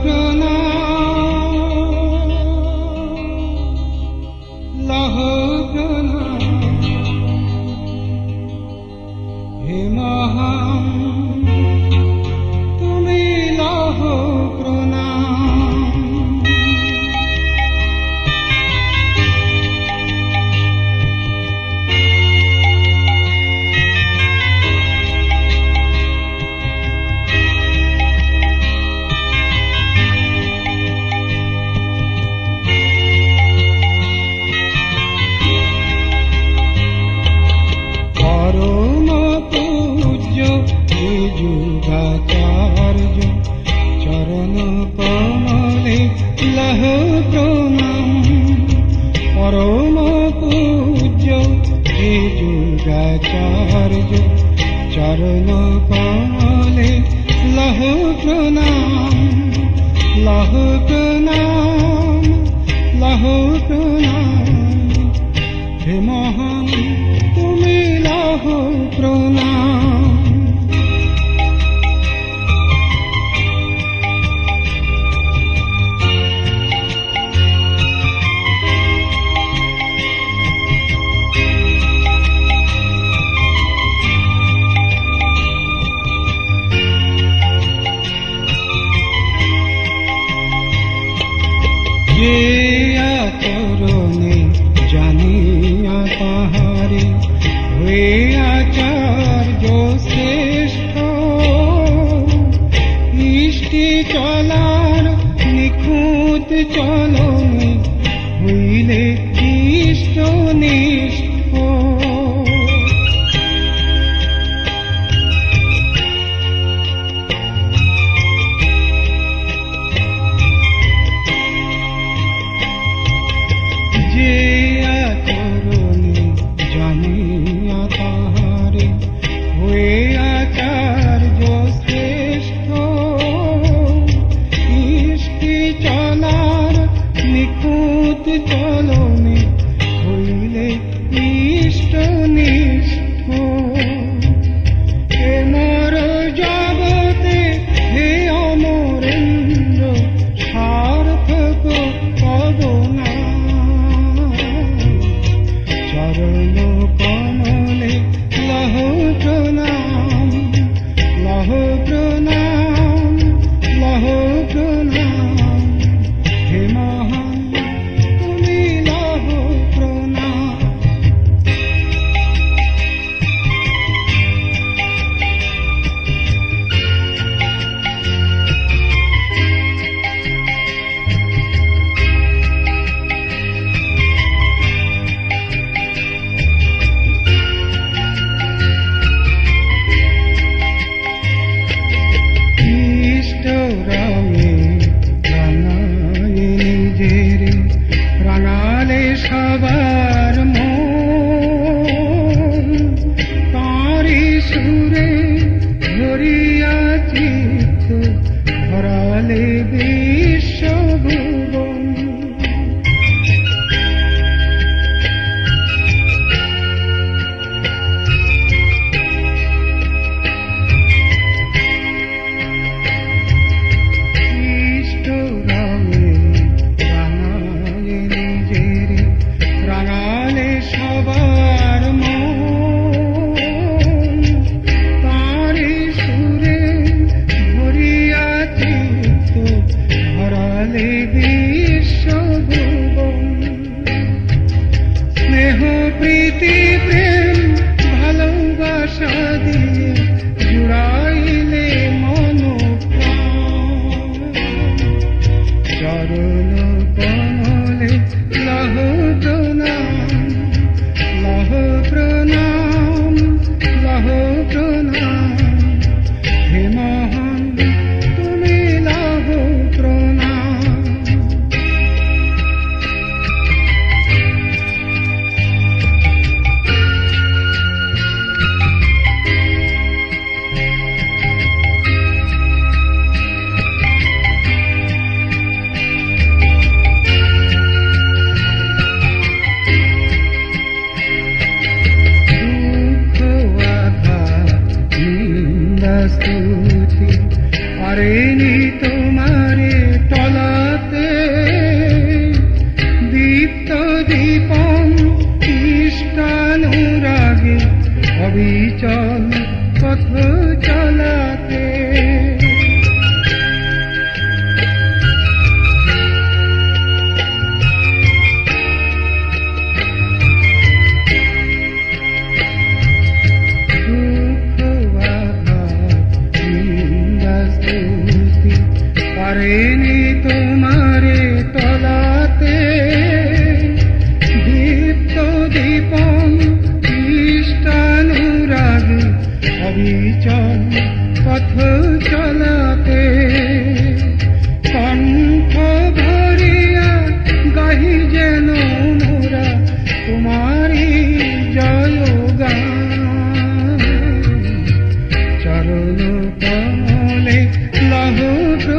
upon আল্লাহ প্রণাম পরম পূজ্য হে দুর্গাচার্য চরণ পালে লহ প্রণাম লহ প্রণাম লহ প্রণাম হে মহা যে আচরণে জানি পাহাড়ে হয়ে আচার্য শ্রেষ্ঠ মিষ্টি চলার নিখুঁত চলনে হইলে ইষ্ট নিষ্ঠ something நிதி অবিচল পথ চলাতে। পারেনি তোমারে তলাতে चाहूं तो